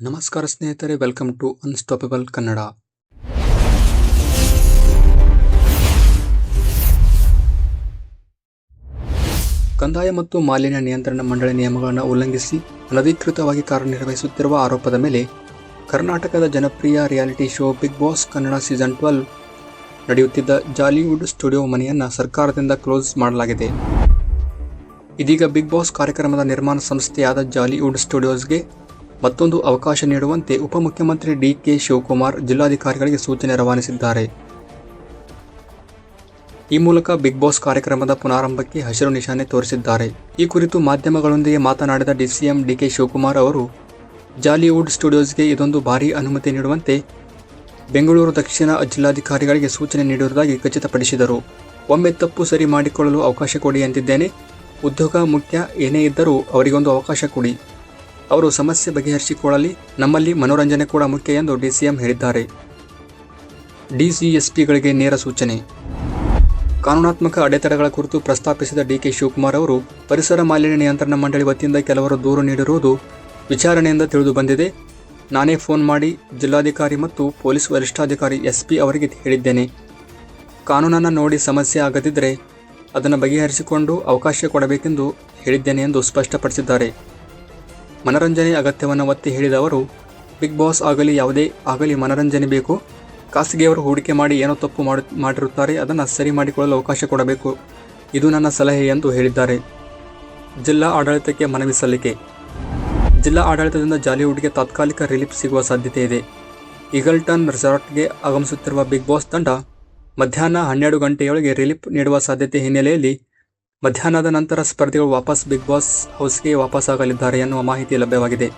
ನಮಸ್ಕಾರ ಸ್ನೇಹಿತರೆ welcome to unstoppable Kannada ಕಂದಾಯ ಮತ್ತು ಮಾಲಿನ್ಯ ನಿಯಂತ್ರಣ ಮಂಡಳಿ ನಿಯಮಗಳನ್ನು ಉಲ್ಲಂಘಿಸಿ ಅನಧಿಕೃತವಾಗಿ ಕಾರ್ಯನಿರ್ವಹಿಸುತ್ತಿರುವ ಆರೋಪದ ಮೇಲೆ ಕರ್ನಾಟಕದ ಜನಪ್ರಿಯ reality show Bigg Boss Kannada season twelve ನಡೆಯುತ್ತಿದ್ದ ಜಾಲಿವುಡ್ ಸ್ಟುಡಿಯೋ ಮನೆಯನ್ನು ಸರ್ಕಾರದಿಂದ ಕ್ಲೋಸ್ ಮಾಡಲಾಗಿದೆ. ಇದೀಗ ಬಿಗ್ ಬಾಸ್ ಕಾರ್ಯಕ್ರಮದ ನಿರ್ಮಾಣ ಸಂಸ್ಥೆಯಾದ ಜಾಲಿವುಡ್ ಸ್ಟುಡಿಯೋಸ್ಗೆ ಮತ್ತೊಂದು ಅವಕಾಶ ನೀಡುವಂತೆ ಉಪಮುಖ್ಯಮಂತ್ರಿ ಡಿ ಕೆ ಶಿವಕುಮಾರ್ ಜಿಲ್ಲಾಧಿಕಾರಿಗಳಿಗೆ ಸೂಚನೆ ರವಾನಿಸಿದ್ದಾರೆ. ಈ ಮೂಲಕ ಬಿಗ್ ಬಾಸ್ ಕಾರ್ಯಕ್ರಮದ ಪುನಾರಂಭಕ್ಕೆ ಹಸಿರು ನಿಶಾನೆ ತೋರಿಸಿದ್ದಾರೆ. ಈ ಕುರಿತು ಮಾಧ್ಯಮಗಳೊಂದಿಗೆ ಮಾತನಾಡಿದ ಡಿಸಿಎಂ ಡಿಕೆ ಶಿವಕುಮಾರ್ ಅವರು, ಜಾಲಿವುಡ್ ಸ್ಟುಡಿಯೋಸ್ಗೆ ಇದೊಂದು ಭಾರೀ ಅನುಮತಿ ನೀಡುವಂತೆ ಬೆಂಗಳೂರು ದಕ್ಷಿಣ ಜಿಲ್ಲಾಧಿಕಾರಿಗಳಿಗೆ ಸೂಚನೆ ನೀಡಿರುವುದಾಗಿ ಖಚಿತಪಡಿಸಿದರು. ಒಮ್ಮೆ ತಪ್ಪು ಸರಿ ಮಾಡಿಕೊಳ್ಳಲು ಅವಕಾಶ ಕೊಡಿ ಎಂದಿದ್ದೇನೆ ಉದ್ಯೋಗ ಮುಖ್ಯ, ಏನೇ ಇದ್ದರೂ ಅವರಿಗೊಂದು ಅವಕಾಶ ಕೊಡಿ. ಅವರು ಸಮಸ್ಯೆ ಬಗೆಹರಿಸಿಕೊಳ್ಳಲಿ. ನಮ್ಮಲ್ಲಿ ಮನೋರಂಜನೆ ಕೂಡ ಮುಖ್ಯ ಎಂದು ಡಿಸಿಎಂ ಹೇಳಿದ್ದಾರೆ. ಡಿಸಿಎಸ್ಪಿಗಳಿಗೆ ನೇರ ಸೂಚನೆ. ಕಾನೂನಾತ್ಮಕ ಅಡೆತಡೆಗಳ ಕುರಿತು ಪ್ರಸ್ತಾಪಿಸಿದ ಡಿಕೆ ಶಿವಕುಮಾರ್ ಅವರು, ಪರಿಸರ ಮಾಲಿನ್ಯ ನಿಯಂತ್ರಣ ಮಂಡಳಿ ವತಿಯಿಂದ ಕೆಲವರು ದೂರು ನೀಡಿರುವುದು ವಿಚಾರಣೆಯಿಂದ ತಿಳಿದು ಬಂದಿದೆ. ನಾನೇ ಫೋನ್ ಮಾಡಿ ಜಿಲ್ಲಾಧಿಕಾರಿ ಮತ್ತು ಪೊಲೀಸ್ ವರಿಷ್ಠಾಧಿಕಾರಿ ಎಸ್ಪಿ ಅವರಿಗೆ ಹೇಳಿದ್ದೇನೆ. ಕಾನೂನನ್ನು ನೋಡಿ ಸಮಸ್ಯೆ ಆಗದಿದ್ದರೆ ಅದನ್ನು ಬಗೆಹರಿಸಿಕೊಂಡು ಅವಕಾಶ ಕೊಡಬೇಕೆಂದು ಹೇಳಿದ್ದೇನೆ ಎಂದು ಸ್ಪಷ್ಟಪಡಿಸಿದ್ದಾರೆ. ಮನರಂಜನೆ ಅಗತ್ಯವನ್ನು ಒತ್ತಿ ಹೇಳಿದ ಅವರು, ಬಿಗ್ ಬಾಸ್ ಆಗಲಿ, ಯಾವುದೇ ಆಗಲಿ ಮನರಂಜನೆ ಬೇಕು. ಖಾಸಗಿಯವರು ಹೂಡಿಕೆ ಮಾಡಿ ಏನೋ ತಪ್ಪು ಮಾಡಿ, ಮಾಡಿರುತ್ತಾರೆ, ಅದನ್ನು ಸರಿ ಮಾಡಿಕೊಳ್ಳಲು ಅವಕಾಶ ಕೊಡಬೇಕು. ಇದು ನನ್ನ ಸಲಹೆ ಎಂದು ಹೇಳಿದ್ದಾರೆ. ಜಿಲ್ಲಾ ಆಡಳಿತಕ್ಕೆ ಮನವಿ ಸಲ್ಲಿಕೆ. ಜಿಲ್ಲಾ ಆಡಳಿತದಿಂದ ಜಾಲಿವುಡ್ಗೆ ತಾತ್ಕಾಲಿಕ ರಿಲೀಫ್ ಸಿಗುವ ಸಾಧ್ಯತೆ ಇದೆ. ಈಗಲ್ಟನ್ ರೆಸಾರ್ಟ್ಗೆ ಆಗಮಿಸುತ್ತಿರುವ ಬಿಗ್ ಬಾಸ್ ತಂಡ ಮಧ್ಯಾಹ್ನ ಹನ್ನೆರಡು ಗಂಟೆಯೊಳಗೆ ರಿಲೀಫ್ ನೀಡುವ ಸಾಧ್ಯತೆ ಹಿನ್ನೆಲೆಯಲ್ಲಿ ಮಧ್ಯಾಹ್ನದ ನಂತರ ಸ್ಪರ್ಧಿಗಳು ವಾಪಸ್ ಬಿಗ್ ಬಾಸ್ ಹೌಸ್ಗೆ ವಾಪಸ್ ಆಗಲಿದ್ದಾರೆ ಎನ್ನುವ ಮಾಹಿತಿ ಲಭ್ಯವಾಗಿದೆ.